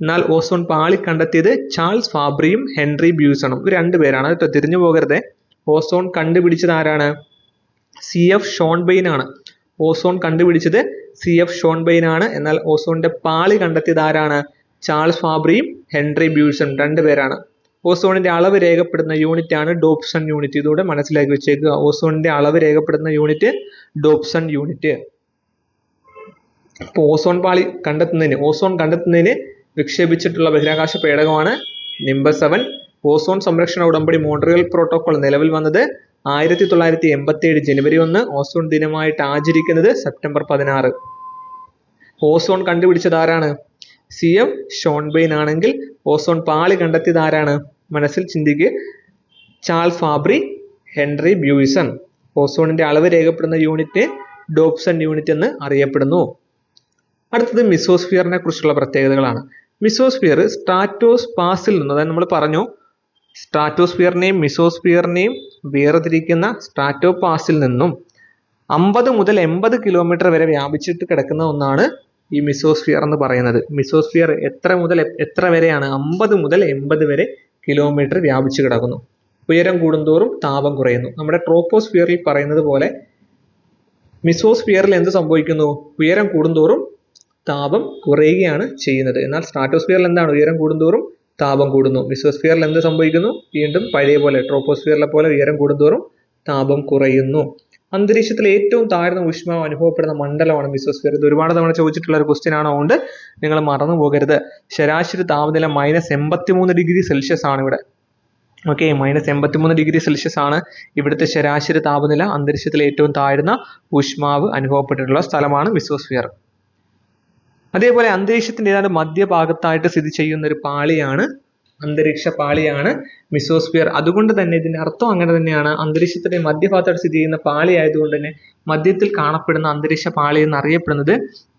എന്നാൽ ഓസോൺ പാളി കണ്ടെത്തിയത് ചാൾസ് ഫാബ്രിയും ഹെൻറി ബ്യൂസണും. ഇവർ രണ്ടുപേരാണ് കേട്ടോ തിരിഞ്ഞു പോകരുത്. ഓസോൺ കണ്ടുപിടിച്ചത് ആരാണ്? സി എഫ് ഷോൺബെയിനാണ് ഓസോൺ കണ്ടുപിടിച്ചത് സി എഫ് ഷോൺബെയിനാണ് എന്നാൽ ഓസോണിന്റെ പാളി കണ്ടെത്തിയത് ആരാണ്? ചാൾസ് ഫാബ്രിയും ഹെൻറി ബ്യൂസണും രണ്ടുപേരാണ് ഓസോണിന്റെ അളവ് രേഖപ്പെടുന്ന യൂണിറ്റ് ആണ് ഡോപ്സൺ യൂണിറ്റ്. ഇതോടെ മനസ്സിലാക്കി വെച്ചേക്കുക. ഓസോണിന്റെ അളവ് രേഖപ്പെടുന്ന യൂണിറ്റ് ഡോപ്സൺ യൂണിറ്റ്. ഇപ്പോൾ ഓസോൺ പാളി കണ്ടെത്തുന്നതിന് ഓസോൺ കണ്ടെത്തുന്നതിന് വിക്ഷേപിച്ചിട്ടുള്ള ബഹിരാകാശ പേടകമാണ് നിംബസ് സെവൻ ഓസോൺ സംരക്ഷണ ഉടമ്പടി മോൺട്രിയൽ പ്രോട്ടോകോൾ നിലവിൽ വന്നത് ആയിരത്തി തൊള്ളായിരത്തി എൺപത്തി ഏഴ് ജനുവരി ഒന്ന്. ഓസോൺ ദിനമായിട്ട് ആചരിക്കുന്നത് സെപ്റ്റംബർ പതിനാറ്. ഓസോൺ കണ്ടുപിടിച്ചത് ആരാണ്? സി എം ഷോൺബെയിൻ ആണെങ്കിൽ ഓസോൺ പാളി കണ്ടെത്തിയത് ആരാണ്? മനസ്സിൽ ചിന്തിക്ക്. ചാൾ ഫാബ്രി ഹെൻറി ബ്യൂയിസൺ ഓസോണിന്റെ അളവ് രേഖപ്പെടുന്ന യൂണിറ്റ് ഡോപ്സൺ യൂണിറ്റ് എന്ന് അറിയപ്പെടുന്നു. അടുത്തത് മിസോസ്ഫിയറിനെ കുറിച്ചുള്ള പ്രത്യേകതകളാണ്. മിസോസ്ഫിയർ സ്ട്രാറ്റോസ്പാസിൽ നിന്ന് അതായത് നമ്മൾ പറഞ്ഞു സ്ട്രാറ്റോസ്ഫിയറിനെയും മിസോസ്ഫിയറിനെയും വേർതിരിക്കുന്ന സ്ട്രാറ്റോപാസിൽ നിന്നും അമ്പത് മുതൽ എൺപത് കിലോമീറ്റർ വരെ വ്യാപിച്ചിട്ട് കിടക്കുന്ന ഒന്നാണ് ഈ മിസോസ്ഫിയർ എന്ന് പറയുന്നത്. മിസോസ്ഫിയർ എത്ര മുതൽ എത്ര വരെയാണ്? അമ്പത് മുതൽ എൺപത് വരെ കിലോമീറ്റർ വ്യാപിച്ചു കിടക്കുന്നു. ഉയരം കൂടുന്തോറും താപം കുറയുന്നു. നമ്മുടെ ട്രോപ്പോസ്ഫിയറിൽ പറയുന്നത് പോലെ മിസോസ്ഫിയറിൽ എന്ത് സംഭവിക്കുന്നു? ഉയരം കൂടുന്തോറും താപം കുറയുകയാണ് ചെയ്യുന്നത്. എന്നാൽ സ്ട്രാറ്റോസ്ഫിയറിൽ എന്താണ്? ഉയരം കൂടുന്തോറും താപം കൂടുന്നു. മിസോസ്ഫിയറിൽ എന്ത് സംഭവിക്കുന്നു? വീണ്ടും പഴയ പോലെ ട്രോപ്പോസ്ഫിയറിലെ പോലെ ഉയരം കൂടുന്തോറും താപം കുറയുന്നു. അന്തരീക്ഷത്തിൽ ഏറ്റവും താഴ്ന്ന ഊഷ്മാവ് അനുഭവപ്പെടുന്ന മണ്ഡലമാണ് മിസോസ്ഫിയർ ഇത് ഒരുപാട് തവണ ചോദിച്ചിട്ടുള്ള ഒരു ക്വസ്റ്റ്യൻ ആണ്. നിങ്ങൾ മറന്നു പോകരുത്. ശരാശരി താപനില മൈനസ് എൺപത്തിമൂന്ന് ഡിഗ്രി സെൽഷ്യസ് ആണ് ഇവിടെ. ഓക്കെ മൈനസ് എൺപത്തിമൂന്ന് ഡിഗ്രി സെൽഷ്യസ് ആണ് ഇവിടുത്തെ ശരാശരി താപനില അന്തരീക്ഷത്തിലെ ഏറ്റവും താഴ്ന്ന ഊഷ്മാവ് അനുഭവപ്പെട്ടിട്ടുള്ള സ്ഥലമാണ് മിസോസ്ഫിയർ അതേപോലെ അന്തരീക്ഷത്തിന്റെ ഏതാണ്ട് മധ്യഭാഗത്തായിട്ട് സ്ഥിതി ചെയ്യുന്ന ഒരു പാളിയാണ് അന്തരീക്ഷ പാളിയാണ് മിസോസ്ഫിയർ. അതുകൊണ്ട് തന്നെ ഇതിന്റെ അർത്ഥം അങ്ങനെ തന്നെയാണ്. അന്തരീക്ഷത്തിന്റെ മധ്യഭാഗത്തായിട്ട് സ്ഥിതി ചെയ്യുന്ന പാളി ആയതുകൊണ്ട് തന്നെ മധ്യത്തിൽ കാണപ്പെടുന്ന അന്തരീക്ഷ പാളി എന്നറിയപ്പെടുന്നത്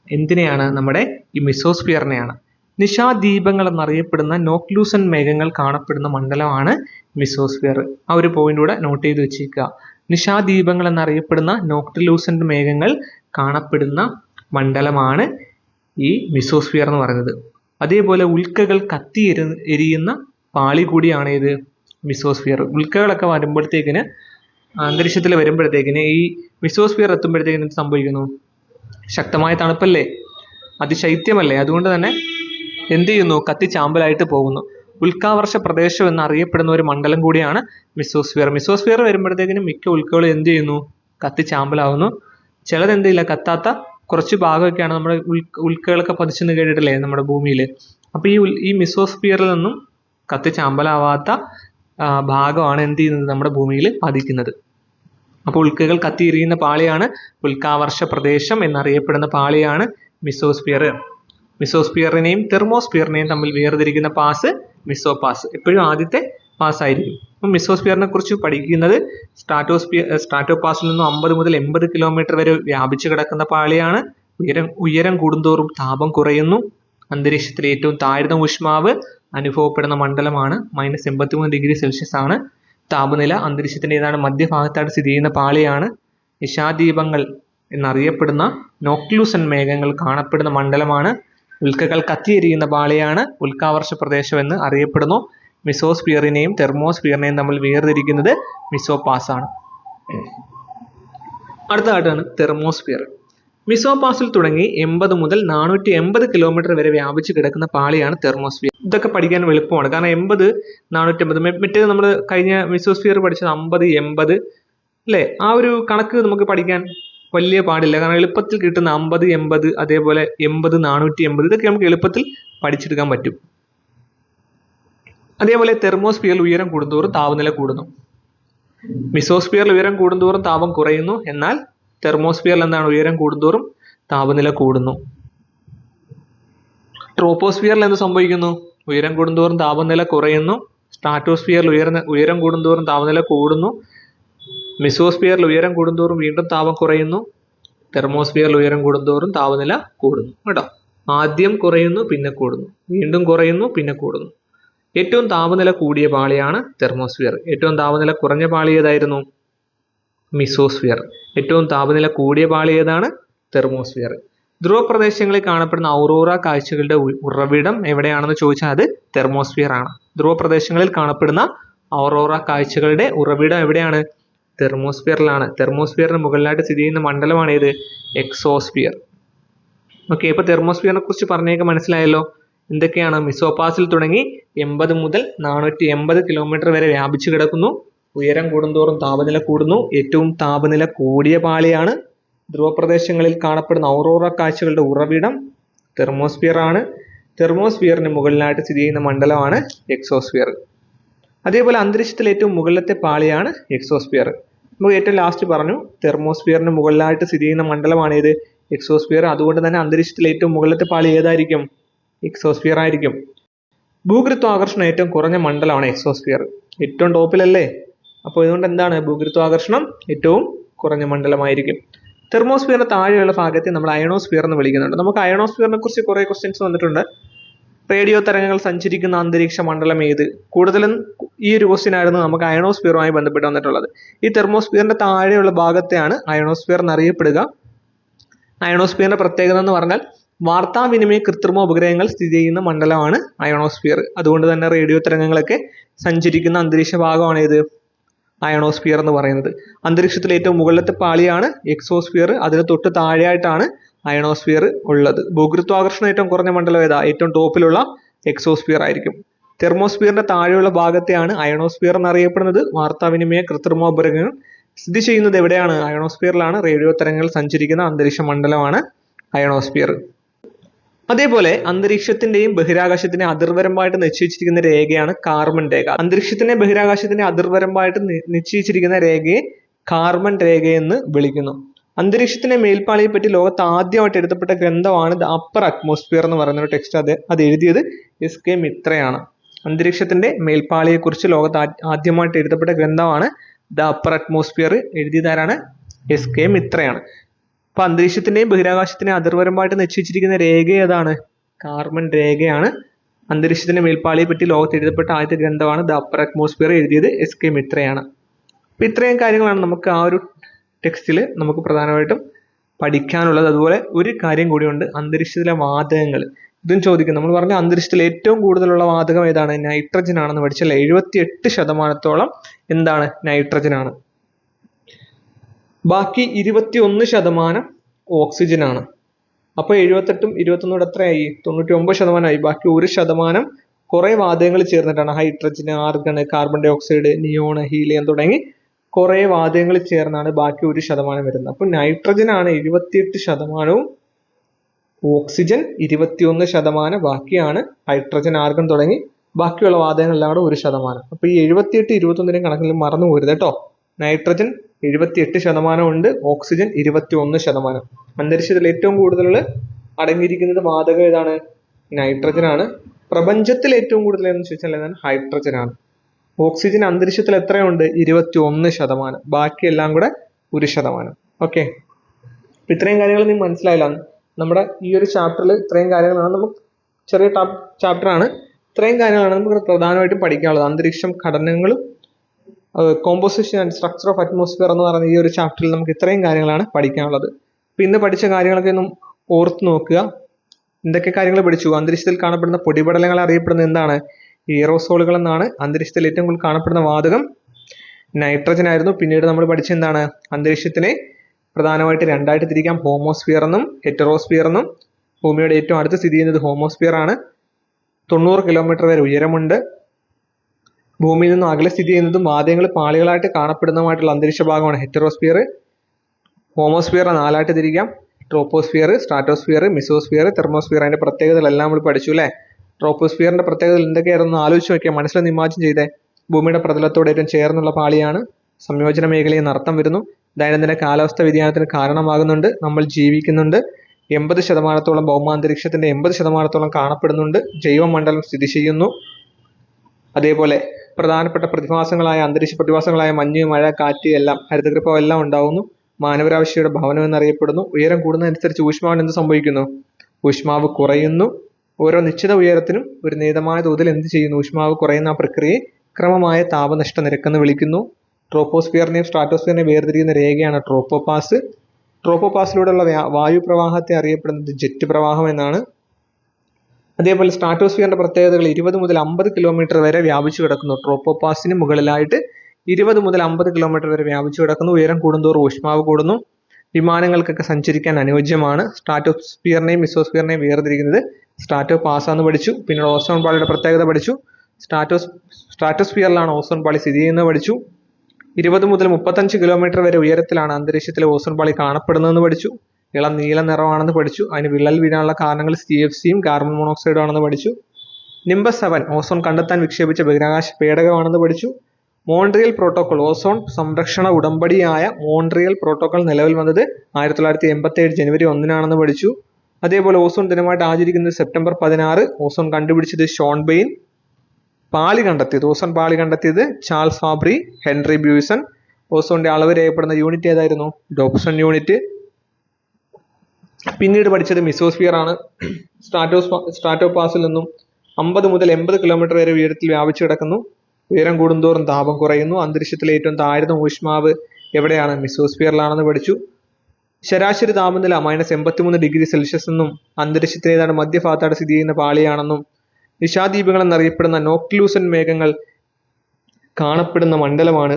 എന്തിനെയാണ്? നമ്മുടെ ഈ മിസോസ്ഫിയറിനെയാണ്. നിശാദീപങ്ങൾ എന്നറിയപ്പെടുന്ന നോക്ലൂസൻ മേഘങ്ങൾ കാണപ്പെടുന്ന മണ്ഡലമാണ് മിസോസ്ഫിയർ. ആ ഒരു പോയിന്റ് കൂടെ നോട്ട് ചെയ്ത് വെച്ചേക്കുക നിശാദീപങ്ങൾ എന്നറിയപ്പെടുന്ന നോക്ലൂസൻ മേഘങ്ങൾ കാണപ്പെടുന്ന മണ്ഡലമാണ് ഈ മിസോസ്ഫിയർ എന്ന് പറയുന്നത്. അതേപോലെ ഉൽക്കകൾ കത്തി എരി എരിയുന്ന പാളി കൂടിയാണ് ഇത് മിസോസ്ഫിയർ. ഉൽക്കകളൊക്കെ വരുമ്പോഴത്തേക്കിന് അന്തരീക്ഷത്തിൽ വരുമ്പോഴത്തേക്കിന് ഈ മിസോസ്ഫിയർ എത്തുമ്പോഴത്തേക്കിന് എന്ത് സംഭവിക്കുന്നു? ശക്തമായ തണുപ്പല്ലേ? അതിശൈത്യമല്ലേ? അതുകൊണ്ട് തന്നെ എന്ത് ചെയ്യുന്നു? കത്തി ചാമ്പലായിട്ട് പോകുന്നു. ഉൽക്കാവർഷ പ്രദേശം എന്നറിയപ്പെടുന്ന ഒരു മണ്ഡലം കൂടിയാണ് മിസോസ്ഫിയർ. മിസോസ്ഫിയർ വരുമ്പോഴത്തേക്കിനും മിക്ക ഉൽക്കകളും എന്ത് ചെയ്യുന്നു? കത്തി ചാമ്പലാവുന്നു. ചിലത് എന്തില്ല കത്താത്ത കുറച്ച് ഭാഗമൊക്കെയാണ് നമ്മുടെ ഉൽ ഉൽക്കകളൊക്കെ പതിച്ചെന്ന് കേട്ടിട്ടില്ലേ നമ്മുടെ ഭൂമിയിൽ അപ്പോൾ ഈ ഈ മിസോസ്ഫിയറിൽ നിന്നും കത്തിച്ചാമ്പലാവാത്ത ഭാഗമാണ് എന്ത് ചെയ്യുന്നത് നമ്മുടെ ഭൂമിയിൽ പതിക്കുന്നത്. അപ്പോൾ ഉൽക്കകൾ കത്തിയിരിക്കുന്ന പാളിയാണ് ഉൽക്കാവർഷ പ്രദേശം എന്നറിയപ്പെടുന്ന പാളിയാണ് മിസോസ്ഫിയർ മിസോസ്ഫിയറിനെയും തെർമോസ്ഫിയറിനെയും തമ്മിൽ വേർതിരിക്കുന്ന പാസ് മിസോപാസ്. എപ്പോഴും ആദ്യത്തെ പാസ്സായിരിക്കും. അപ്പം മിസോസ്ഫിയറിനെ കുറിച്ച് പഠിക്കുന്നത് സ്ട്രാറ്റോസ്ഫിയർ സ്ട്രാറ്റോപാസിൽ നിന്നും അമ്പത് മുതൽ എൺപത് കിലോമീറ്റർ വരെ വ്യാപിച്ചു കിടക്കുന്ന പാളിയാണ്. ഉയരം ഉയരം കൂടുന്തോറും താപം കുറയുന്നു. അന്തരീക്ഷത്തിലെ ഏറ്റവും താഴ്ന്ന ഊഷ്മാവ് അനുഭവപ്പെടുന്ന മണ്ഡലമാണ് മൈനസ് എൺപത്തിമൂന്ന് ഡിഗ്രി സെൽഷ്യസ് ആണ്. താപനില അന്തരീക്ഷത്തിന്റെ ഏതാണ് മധ്യഭാഗത്തായിട്ട് സ്ഥിതി ചെയ്യുന്ന പാളിയാണ്. ഇഷാദീപങ്ങൾ എന്നറിയപ്പെടുന്ന നോക്ലൂസൻ മേഘങ്ങൾ കാണപ്പെടുന്ന മണ്ഡലമാണ്. ഉൽക്കകൾ കത്തിയെരിയുന്ന പാളിയാണ്. ഉൽക്കാവർഷ പ്രദേശം എന്ന് അറിയപ്പെടുന്നു. മിസോസ്ഫിയറിനെയും തെർമോസ്ഫിയറിനെയും തമ്മിൽ വേർതിരിക്കുന്നത് മിസോപാസ് ആണ് അടുത്തതായിട്ടാണ് തെർമോസ്ഫിയർ മിസോപാസിൽ തുടങ്ങി എൺപത് മുതൽ നാനൂറ്റി എൺപത് കിലോമീറ്റർ വരെ വ്യാപിച്ച് കിടക്കുന്ന പാളിയാണ് തെർമോസ്ഫിയർ ഇതൊക്കെ പഠിക്കാൻ എളുപ്പമാണ്. കാരണം എൺപത് നാനൂറ്റി എൺപത് മറ്റേത് നമ്മൾ കഴിഞ്ഞ മിസോസ്ഫിയർ പഠിച്ചത് അമ്പത് എൺപത് അല്ലേ? ആ ഒരു കണക്ക് നമുക്ക് പഠിക്കാൻ വലിയ പാടില്ല. കാരണം എളുപ്പത്തിൽ കിട്ടുന്ന അമ്പത് എൺപത് അതേപോലെ എൺപത് നാനൂറ്റി എൺപത് ഇതൊക്കെ നമുക്ക് എളുപ്പത്തിൽ പഠിച്ചെടുക്കാൻ പറ്റും. അതേപോലെ തെർമോസ്ഫിയറിൽ ഉയരം കൂടുന്തോറും താപനില കൂടുന്നു. മിസോസ്ഫിയറിൽ ഉയരം കൂടുന്തോറും താപം കുറയുന്നു. എന്നാൽ തെർമോസ്ഫിയറിൽ എന്താണ് ഉയരം കൂടുന്തോറും താപനില കൂടുന്നു. ട്രോപ്പോസ്ഫിയറിൽ എന്ത് സംഭവിക്കുന്നു? ഉയരം കൂടുന്തോറും താപനില കുറയുന്നു. സ്ട്രാറ്റോസ്ഫിയറിൽ ഉയർന്ന ഉയരം കൂടുന്തോറും താപനില കൂടുന്നു. മിസോസ്ഫിയറിൽ ഉയരം കൂടുന്തോറും വീണ്ടും താപം കുറയുന്നു. തെർമോസ്ഫിയറിൽ ഉയരം കൂടുന്തോറും താപനില കൂടുന്നു. കേട്ടോ? ആദ്യം കുറയുന്നു പിന്നെ കൂടുന്നു. വീണ്ടും കുറയുന്നു പിന്നെ കൂടുന്നു. ഏറ്റവും താപനില കൂടിയ പാളിയാണ് തെർമോസ്ഫിയർ. ഏറ്റവും താപനില കുറഞ്ഞ പാളി ഏതായിരുന്നു? മിസോസ്ഫിയർ. ഏറ്റവും താപനില കൂടിയ പാളി ഏതാണ്? തെർമോസ്ഫിയർ. ധ്രുവപ്രദേശങ്ങളിൽ കാണപ്പെടുന്ന ഔറോറ കാഴ്ചകളുടെ ഉറവിടം എവിടെയാണെന്ന് ചോദിച്ചാൽ അത് തെർമോസ്ഫിയർ ആണ്. ധ്രുവപ്രദേശങ്ങളിൽ കാണപ്പെടുന്ന ഔറോറ കാഴ്ചകളുടെ ഉറവിടം എവിടെയാണ്? തെർമോസ്ഫിയറിലാണ്. തെർമോസ്ഫിയറിന് മുകളിലായിട്ട് സ്ഥിതി ചെയ്യുന്ന മണ്ഡലമാണ് ഏത് എക്സോസ്ഫിയർ. ഓക്കെ ഇപ്പൊ തെർമോസ്ഫിയറിനെ കുറിച്ച് പറഞ്ഞേക്ക് മനസ്സിലായല്ലോ. എന്തൊക്കെയാണ്? മിസോപാസിൽ തുടങ്ങി എൺപത് മുതൽ നാനൂറ്റി എൺപത് കിലോമീറ്റർ വരെ വ്യാപിച്ചു കിടക്കുന്നു. ഉയരം കൂടുന്തോറും താപനില കൂടുന്നു. ഏറ്റവും താപനില കൂടിയ പാളിയാണ് ധ്രുവപ്രദേശങ്ങളിൽ കാണപ്പെടുന്ന ഔറോറ കാഴ്ചകളുടെ ഉറവിടം. തെർമോസ്ഫിയർ ആണ്. തെർമോസ്ഫിയറിന് മുകളിലായിട്ട് സ്ഥിതി ചെയ്യുന്ന മണ്ഡലമാണ് എക്സോസ്ഫിയർ അതേപോലെ അന്തരീക്ഷത്തിലെ ഏറ്റവും മുകളിലത്തെ പാളിയാണ് എക്സോസ്ഫിയർ നമുക്ക് ഏറ്റവും ലാസ്റ്റ് പറഞ്ഞു. തെർമോസ്ഫിയറിന് മുകളിലായിട്ട് സ്ഥിതി ചെയ്യുന്ന മണ്ഡലമാണ് ഏത്? എക്സോസ്ഫിയർ അതുകൊണ്ട് തന്നെ അന്തരീക്ഷത്തിലെ ഏറ്റവും മുകളിലത്തെ പാളി ഏതായിരിക്കും? എക്സോസ്ഫിയർ ആയിരിക്കും. ഭൂഗുരുത്വാകർഷണം ഏറ്റവും കുറഞ്ഞ മണ്ഡലമാണ് എക്സോസ്ഫിയർ. ഏറ്റവും ടോപ്പിലല്ലേ? അപ്പോൾ ഇതുകൊണ്ട് എന്താണ് ഭൂഗുരുത്വാകർഷണം ഏറ്റവും കുറഞ്ഞ മണ്ഡലമായിരിക്കും. തെർമോസ്ഫിയറിന് താഴെയുള്ള ഭാഗത്തെ നമ്മൾ അയണോസ്ഫിയർ എന്ന് വിളിക്കുന്നുണ്ട്. നമുക്ക് അയണോസ്ഫിയറിനെ കുറിച്ച് കുറേ ക്വസ്റ്റ്യൻസ് വന്നിട്ടുണ്ട്. റേഡിയോ തരംഗങ്ങൾ സഞ്ചരിക്കുന്ന അന്തരീക്ഷ മണ്ഡലം ഏത്? കൂടുതലും ഈ ഒരു ക്വസ്റ്റ്യൻ ആയിരുന്നു നമുക്ക് അയണോസ്ഫിയറുമായി ബന്ധപ്പെട്ട് വന്നിട്ടുള്ളത്. ഈ തെർമോസ്ഫിയറിന്റെ താഴെയുള്ള ഭാഗത്തെയാണ് അയണോസ്ഫിയർ എന്നറിയപ്പെടുക. അയണോസ്ഫിയറിന്റെ പ്രത്യേകത എന്ന് പറഞ്ഞാൽ വാർത്താവിനിമയ കൃത്രിമ ഉപഗ്രഹങ്ങൾ സ്ഥിതി ചെയ്യുന്ന മണ്ഡലമാണ് അയണോസ്ഫിയർ അതുകൊണ്ട് തന്നെ റേഡിയോ തരംഗങ്ങളൊക്കെ സഞ്ചരിക്കുന്ന അന്തരീക്ഷ ഭാഗമാണ് ഏത് അയണോസ്ഫിയർ എന്ന് പറയുന്നത്. അന്തരീക്ഷത്തിലെ ഏറ്റവും മുകളിലത്തെ പാളിയാണ് എക്സോസ്ഫിയർ അതിന് തൊട്ട് താഴെയായിട്ടാണ് അയണോസ്ഫിയർ ഉള്ളത്. ഭൂഗുരുത്വാകർഷണം ഏറ്റവും കുറഞ്ഞ മണ്ഡലം ഏതാ? ഏറ്റവും ടോപ്പിലുള്ള എക്സോസ്ഫിയർ ആയിരിക്കും. തെർമോസ്ഫിയറിന്റെ താഴെയുള്ള ഭാഗത്തെയാണ് അയണോസ്ഫിയർ എന്നറിയപ്പെടുന്നത്. വാർത്താവിനിമയ കൃത്രിമ കൃത്രിമോപഗ്രഹങ്ങൾ സ്ഥിതി ചെയ്യുന്നത് എവിടെയാണ്? അയണോസ്ഫിയറിലാണ് റേഡിയോ തരംഗങ്ങൾ സഞ്ചരിക്കുന്ന അന്തരീക്ഷ മണ്ഡലമാണ് അയണോസ്ഫിയർ അതേപോലെ അന്തരീക്ഷത്തിന്റെയും ബഹിരാകാശത്തിന്റെ അതിർവരമ്പായിട്ട് നിശ്ചയിച്ചിരിക്കുന്ന രേഖയാണ് കാർബൺ രേഖ. അന്തരീക്ഷത്തിന്റെ ബഹിരാകാശത്തിന്റെ അതിർവരമ്പായിട്ട് നിശ്ചയിച്ചിരിക്കുന്ന രേഖയെ കാർബൺ രേഖയെന്ന് വിളിക്കുന്നു. അന്തരീക്ഷത്തിന്റെ മേൽപ്പാളിയെ പറ്റി ലോകത്ത് ആദ്യമായിട്ട് എഴുതപ്പെട്ട ഗ്രന്ഥമാണ് ദ അപ്പർ അറ്റ്മോസ്ഫിയർ എന്ന് പറയുന്ന ഒരു ടെക്സ്റ്റ് അത് അത് എഴുതിയത് എസ് കെ മിത്രയാണ്. അന്തരീക്ഷത്തിന്റെ മേൽപ്പാളിയെ കുറിച്ച് ലോകത്ത് ആദ്യമായിട്ട് എഴുതപ്പെട്ട ഗ്രന്ഥമാണ് ദ അപ്പർ അറ്റ്മോസ്ഫിയർ. എഴുതിയതാരാണ്? എസ് കെ മിത്രയാണ്. അപ്പൊ അന്തരീക്ഷത്തിന്റെയും ബഹിരാകാശത്തിന്റെയും അതിർവരമ്പായിട്ട് നിശ്ചയിച്ചിരിക്കുന്ന രേഖ ഏതാണ്? കാർബൺ രേഖയാണ്. അന്തരീക്ഷത്തിന്റെ മേൽപ്പാളിയെ പറ്റി ലോകത്ത് എഴുതപ്പെട്ട ആദ്യത്തെ ഗ്രന്ഥമാണ് ദ അപ്പർ അറ്റ്മോസ്ഫിയർ എഴുതിയത് എസ് കെ മിത്രയാണ്. അപ്പൊ ഇത്രയും കാര്യങ്ങളാണ് നമുക്ക് ആ ഒരു ടെക്സ്റ്റിൽ നമുക്ക് പ്രധാനമായിട്ടും പഠിക്കാനുള്ളത്. അതുപോലെ ഒരു കാര്യം കൂടിയുണ്ട് അന്തരീക്ഷത്തിലെ വാതകങ്ങൾ. ഇതും ചോദിക്കും നമ്മൾ പറഞ്ഞ അന്തരീക്ഷത്തിൽ ഏറ്റവും കൂടുതലുള്ള വാതകം ഏതാണ്? നൈട്രജൻ ആണെന്ന് പഠിച്ചല്ലേ എഴുപത്തി എട്ട് ശതമാനത്തോളം എന്താണ്? നൈട്രജൻ ആണ്. ബാക്കി ഇരുപത്തി ഒന്ന് ശതമാനം ഓക്സിജൻ ആണ് അപ്പോൾ എഴുപത്തെട്ടും ഇരുപത്തൊന്നൂടെ എത്രയായി? തൊണ്ണൂറ്റി ഒമ്പത് ശതമാനമായി. ബാക്കി ഒരു ശതമാനം കുറേ വാതകങ്ങൾ ചേർന്നിട്ടാണ്. Hydrogen argon carbon dioxide neon helium തുടങ്ങി കുറേ വാതകങ്ങൾ ചേർന്നാണ് ബാക്കി ഒരു ശതമാനം വരുന്നത്. അപ്പോൾ നൈട്രജൻ ആണ് എഴുപത്തിയെട്ട് ശതമാനവും ഓക്സിജൻ ഇരുപത്തിയൊന്ന് ശതമാനം. ബാക്കിയാണ് ഹൈഡ്രജൻ ആർഗൺ തുടങ്ങി ബാക്കിയുള്ള വാതകങ്ങളെല്ലാം കൂടെ ഒരു ശതമാനം. അപ്പോൾ ഈ എഴുപത്തിയെട്ട് ഇരുപത്തൊന്നിനും കണക്കിൽ മറന്നു പോരുത് കേട്ടോ. നൈട്രജൻ എഴുപത്തിയെട്ട് ശതമാനം ഉണ്ട്. ഓക്സിജൻ ഇരുപത്തി ഒന്ന് ശതമാനം. അന്തരീക്ഷത്തിൽ ഏറ്റവും കൂടുതൽ അടങ്ങിയിരിക്കുന്നത് വാതകം ഏതാണ്? നൈട്രജൻ ആണ്. പ്രപഞ്ചത്തിൽ ഏറ്റവും കൂടുതൽ എന്ന് ചോദിച്ചാൽ ഏതാണ്? ഹൈഡ്രജൻ ആണ്. ഓക്സിജൻ അന്തരീക്ഷത്തിൽ എത്രയുണ്ട്? ഇരുപത്തി ഒന്ന് ശതമാനം. ബാക്കിയെല്ലാം കൂടെ ഒരു ശതമാനം. ഓക്കെ അപ്പം ഇത്രയും കാര്യങ്ങൾ നീ മനസ്സിലായില്ല. നമ്മുടെ ഈ ഒരു ചാപ്റ്ററിൽ ഇത്രയും കാര്യങ്ങളാണ് നമുക്ക് ചെറിയ ചാപ്റ്റർ ആണ്. ഇത്രയും കാര്യങ്ങളാണ് നമുക്ക് പ്രധാനമായിട്ടും പഠിക്കാനുള്ളത്. അന്തരീക്ഷം ഘടനകളും composition and structure of atmosphere എന്ന് പറയുന്ന ഈ ഒരു ചാപ്റ്ററിൽ നമുക്ക് ഇത്രയും കാര്യങ്ങളാണ് പഠിക്കാനുള്ളത്. അപ്പൊ ഇന്ന് പഠിച്ച കാര്യങ്ങളൊക്കെ ഒന്നും ഓർത്ത് നോക്കുക. എന്തൊക്കെ കാര്യങ്ങൾ പഠിച്ചു? അന്തരീക്ഷത്തിൽ കാണപ്പെടുന്ന പൊടിപടലങ്ങൾ അറിയപ്പെടുന്നത് എന്താണ്? എയറോസോളുകൾ എന്നാണ്. അന്തരീക്ഷത്തിൽ ഏറ്റവും കൂടുതൽ കാണപ്പെടുന്ന വാതകം നൈട്രജൻ ആയിരുന്നു. പിന്നീട് നമ്മൾ പഠിച്ച എന്താണ്? അന്തരീക്ഷത്തിനെ പ്രധാനമായിട്ട് രണ്ടായിട്ട് തിരിക്കാം. ഹോമോസ്ഫിയർ എന്നും ഹെറ്ററോസ്ഫിയർ എന്നും. ഭൂമിയുടെ ഏറ്റവും അടുത്ത് സ്ഥിതി ചെയ്യുന്നത് ഹോമോസ്ഫിയർ ആണ്. തൊണ്ണൂറ് കിലോമീറ്റർ വരെ ഉയരമുണ്ട്. ഭൂമിയിൽ നിന്നും അകലെ സ്ഥിതി ചെയ്യുന്നതും വാദ്യങ്ങൾ പാളികളായിട്ട് കാണപ്പെടുന്നതുമായിട്ടുള്ള അന്തരീക്ഷ ഭാഗമാണ് ഹെറ്ററോസ്ഫിയർ ഹോമോസ്ഫിയർ നാലായിട്ട് തിരിക്കാം. ട്രോപ്പോസ്ഫിയർ സ്ട്രാറ്റോസ്ഫിയർ മിസോസ്ഫിയർ തെർമോസ്ഫിയർ അതിന്റെ പ്രത്യേകതകളെല്ലാം നമ്മൾ പഠിച്ചു അല്ലേ? ട്രോപ്പോസ്ഫിയറിന്റെ പ്രത്യേകതകൾ എന്തൊക്കെയായിരുന്നു? ആലോചിച്ച് നോക്കിയാൽ മനസ്സിലൊന്ന് ഇമാജിൻ ചെയ്തേ. ഭൂമിയുടെ പ്രതലത്തോട് ഏറ്റവും ചേർന്നുള്ള പാളിയാണ് സംയോജന മേഖലയിൽ നടത്തം വരുന്നു. ദൈനംദിന കാലാവസ്ഥ വ്യതിയാനത്തിന് കാരണമാകുന്നുണ്ട്. നമ്മൾ ജീവിക്കുന്നുണ്ട്. എൺപത് ശതമാനത്തോളം ഭൗമാന്തരീക്ഷത്തിന്റെ എൺപത് ശതമാനത്തോളം കാണപ്പെടുന്നുണ്ട്. ജൈവമണ്ഡലം സ്ഥിതി ചെയ്യുന്നു. അതേപോലെ പ്രധാനപ്പെട്ട പ്രതിഭാസങ്ങളായ അന്തരീക്ഷ പ്രതിഭാസങ്ങളായ മഞ്ഞ് മഴ കാറ്റ് എല്ലാം ഹരിതഗൃഹം എല്ലാം ഉണ്ടാവുന്നു. മാനവരാശിയുടെ ഭവനം എന്നറിയപ്പെടുന്നു. ഉയരം കൂടുന്നതനുസരിച്ച് ഊഷ്മാവിന് എന്ത് സംഭവിക്കുന്നു? ഊഷ്മാവ് കുറയുന്നു. ഓരോ നിശ്ചിത ഉയരത്തിനും ഒരു നിയതമായ തോതിൽ എന്ത് ചെയ്യുന്നു? ഊഷ്മാവ് കുറയുന്ന ആ പ്രക്രിയയെ ക്രമമായ താപനഷ്ട നിരക്കെന്ന് വിളിക്കുന്നു. ട്രോപ്പോസ്ഫിയറിനെയും സ്ട്രാറ്റോസ്ഫിയറിനെയും വേർതിരിക്കുന്ന രേഖയാണ് ട്രോപ്പോപാസ്. ട്രോപ്പോപാസിലൂടെയുള്ള വായു പ്രവാഹത്തെ അറിയപ്പെടുന്നത് ജെറ്റ് പ്രവാഹം എന്നാണ്. അതേപോലെ സ്ട്രാറ്റോസ്ഫിയറിന്റെ പ്രത്യേകതകൾ ഇരുപത് മുതൽ അമ്പത് കിലോമീറ്റർ വരെ വ്യാപിച്ചു കിടക്കുന്നു. ട്രോപ്പോപാസിന് മുകളിലായിട്ട് ഇരുപത് മുതൽ അമ്പത് കിലോമീറ്റർ വരെ വ്യാപിച്ചു കിടക്കുന്നു. ഉയരം കൂടുന്തോറും ഊഷ്മാവ് കൂടുന്നു. വിമാനങ്ങൾക്കൊക്കെ സഞ്ചരിക്കാൻ അനുയോജ്യമാണ്. സ്ട്രാറ്റോസ്ഫിയറിനെയും മിസോസ്ഫിയറിനെയും വേർതിരിക്കുന്നത് സ്ട്രാറ്റോ പാസാന്ന് പഠിച്ചു. പിന്നെ ഓസോൺ പാളിയുടെ പ്രത്യേകത പഠിച്ചു. സ്ട്രാറ്റോസ് സ്ട്രാറ്റോസ്ഫിയറിലാണ് ഓസോൺ പാളി സ്ഥിതി ചെയ്യുന്നത് പഠിച്ചു. ഇരുപത് മുതൽ മുപ്പത്തഞ്ച് കിലോമീറ്റർ വരെ ഉയരത്തിലാണ് അന്തരീക്ഷത്തിലെ ഓസോൺ പാളി കാണപ്പെടുന്നതെന്ന് പഠിച്ചു. ഇളം നീല നിറമാണെന്ന് പഠിച്ചു. അതിന് വിള്ളൽ വീഴാനുള്ള കാരണങ്ങൾ സി എഫ് സിയും കാർബൺ മോണോക്സൈഡും ആണെന്ന് പഠിച്ചു. നിംബസ് സെവൻ ഓസോൺ കണ്ടെത്താൻ വിക്ഷേപിച്ച ബഹിരാകാശ പേടകമാണെന്ന് പഠിച്ചു. മോൺട്രിയൽ പ്രോട്ടോകോൾ ഓസോൺ സംരക്ഷണ ഉടമ്പടിയായ മോൺട്രിയൽ പ്രോട്ടോകോൾ നിലവിൽ വന്നത് ആയിരത്തി തൊള്ളായിരത്തി എൺപത്തി ഏഴ് ജനുവരി ഒന്നിനാണെന്ന് പഠിച്ചു. അതേപോലെ ഓസോൺ ദിനമായിട്ട് ആചരിക്കുന്നത് സെപ്റ്റംബർ പതിനാറ്. ഓസോൺ കണ്ടുപിടിച്ചത് ഷോൺ ബെയിൻ. പാളി കണ്ടെത്തിയത് ഓസോൺ പാളി കണ്ടെത്തിയത് ചാൾസ് ഫാബ്രി ഹെൻറി ബ്യൂസൺ. ഓസോണിന്റെ അളവ് രേഖപ്പെടുന്ന യൂണിറ്റ് ഏതായിരുന്നു? ഡോപ്സൺ യൂണിറ്റ് പിന്നീട് പഠിച്ചത് മിസോസ്ഫിയർ ആണ് സ്ട്രാറ്റോസ് പാസിൽ നിന്നും അമ്പത് മുതൽ എൺപത് കിലോമീറ്റർ വരെ ഉയരത്തിൽ വ്യാപിച്ചു കിടക്കുന്നു. ഉയരം കൂടുന്തോറും താപം കുറയുന്നു. അന്തരീക്ഷത്തിലെ ഏറ്റവും താഴ്ന്ന ഊഷ്മാവ് എവിടെയാണ്? മിസോസ്ഫിയറിലാണെന്ന് പഠിച്ചു. ശരാശരി താപനില മൈനസ് എൺപത്തിമൂന്ന് ഡിഗ്രി സെൽഷ്യസ് എന്നും അന്തരീക്ഷത്തിലെ മധ്യഭാഗത്താണ് സ്ഥിതി ചെയ്യുന്ന പാളിയാണെന്നും നിശാദ്വീപുകൾ എന്നറിയപ്പെടുന്ന നോക്ലൂസൻ മേഘങ്ങൾ കാണപ്പെടുന്ന മണ്ഡലമാണ്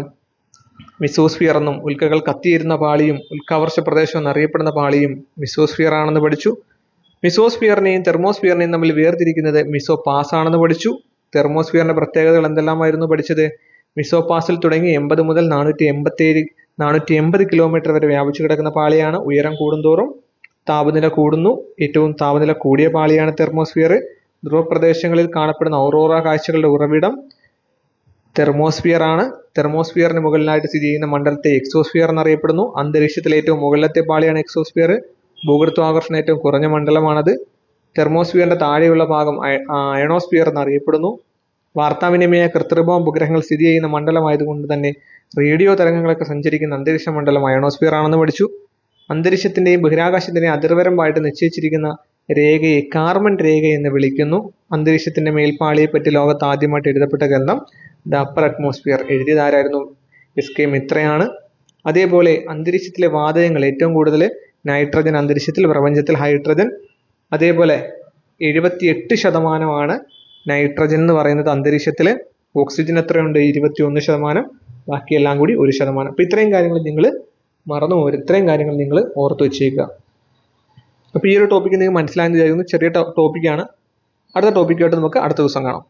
മിസോസ്ഫിയർ എന്നും ഉൽക്കകൾ കത്തിയിരുന്ന പാളിയും ഉൽക്കാവർഷ പ്രദേശം എന്നറിയപ്പെടുന്ന പാളിയും മിസോസ്ഫിയർ ആണെന്ന് പഠിച്ചു. മിസോസ്ഫിയറിനെയും തെർമോസ്ഫിയറിനെയും തമ്മിൽ വേർതിരിക്കുന്നത് മിസോ പാസ് ആണെന്ന് പഠിച്ചു. തെർമോസ്ഫിയറിന്റെ പ്രത്യേകതകൾ എന്തെല്ലാമായിരുന്നു പഠിച്ചത്? മിസോ പാസിൽ തുടങ്ങി എൺപത് മുതൽ നാനൂറ്റി എൺപത്തി ഏഴ് നാനൂറ്റി എൺപത് കിലോമീറ്റർ വരെ വ്യാപിച്ചു കിടക്കുന്ന പാളിയാണ് ഉയരം കൂടുന്തോറും താപനില കൂടുന്നു. ഏറ്റവും താപനില കൂടിയ പാളിയാണ് തെർമോസ്ഫിയർ. ധ്രുവപ്രദേശങ്ങളിൽ കാണപ്പെടുന്ന ഔറോറ കാഴ്ചകളുടെ ഉറവിടം തെർമോസ്ഫിയർ ആണ് തെർമോസ്ഫിയറിന് മുകളിലായിട്ട് സ്ഥിതി ചെയ്യുന്ന മണ്ഡലത്തെ എക്സോസ്ഫിയർ എന്നറിയപ്പെടുന്നു. അന്തരീക്ഷത്തിലെ ഏറ്റവും മുകളിലത്തെ പാളിയാണ് എക്സോസ്ഫിയർ. ഭൂഗുരുത്വാകർഷണം ഏറ്റവും കുറഞ്ഞ മണ്ഡലമാണത്. തെർമോസ്ഫിയറിന്റെ താഴെയുള്ള ഭാഗം അയണോസ്ഫിയർ എന്നറിയപ്പെടുന്നു. വാർത്താവിനിമയ കൃത്രിമ ഉപഗ്രഹങ്ങൾ സ്ഥിതി ചെയ്യുന്ന മണ്ഡലമായതുകൊണ്ട് തന്നെ റേഡിയോ തരംഗങ്ങളൊക്കെ സഞ്ചരിക്കുന്ന അന്തരീക്ഷ മണ്ഡലം അയണോസ്ഫിയർ ആണെന്ന് പഠിച്ചു. അന്തരീക്ഷത്തിന്റെയും ബഹിരാകാശത്തിന്റെയും അതിർവരമ്പായിട്ട് നിശ്ചയിച്ചിരിക്കുന്ന രേഖയെ കാർമൻ രേഖ എന്ന് വിളിക്കുന്നു. അന്തരീക്ഷത്തിന്റെ മേൽപ്പാളിയെ പറ്റി ലോകത്ത് ആദ്യമായിട്ട് എഴുതപ്പെട്ട ഗ്രന്ഥം ദ അപ്പർ അറ്റ്മോസ്ഫിയർ എഴുതിയതാരായിരുന്നു എസ് കെ മിത്രയാണ്. അതേപോലെ അന്തരീക്ഷത്തിലെ വാതകങ്ങൾ ഏറ്റവും കൂടുതൽ നൈട്രജൻ അന്തരീക്ഷത്തിൽ പ്രപഞ്ചത്തിൽ ഹൈഡ്രജൻ അതേപോലെ എഴുപത്തിയെട്ട് ശതമാനമാണ് നൈട്രജൻ എന്ന് പറയുന്നത് അന്തരീക്ഷത്തിൽ ഓക്സിജൻ എത്രയുണ്ട്? ഇരുപത്തി ഒന്ന് ശതമാനം. ബാക്കിയെല്ലാം കൂടി ഒരു ശതമാനം. അപ്പോൾ ഇത്രയും കാര്യങ്ങൾ നിങ്ങൾ മറന്നു പോകരുത്. ഇത്രയും കാര്യങ്ങൾ നിങ്ങൾ ഓർത്ത് വെച്ചേക്കുക. അപ്പോൾ ഈ ഒരു ടോപ്പിക്ക് നിങ്ങൾ മനസ്സിലായെന്ന് വിചാരിക്കുന്നു. ചെറിയ ടോപ്പിക്കാണ് അടുത്ത ടോപ്പിക്കായിട്ട് നമുക്ക് അടുത്ത ദിവസം കാണാം.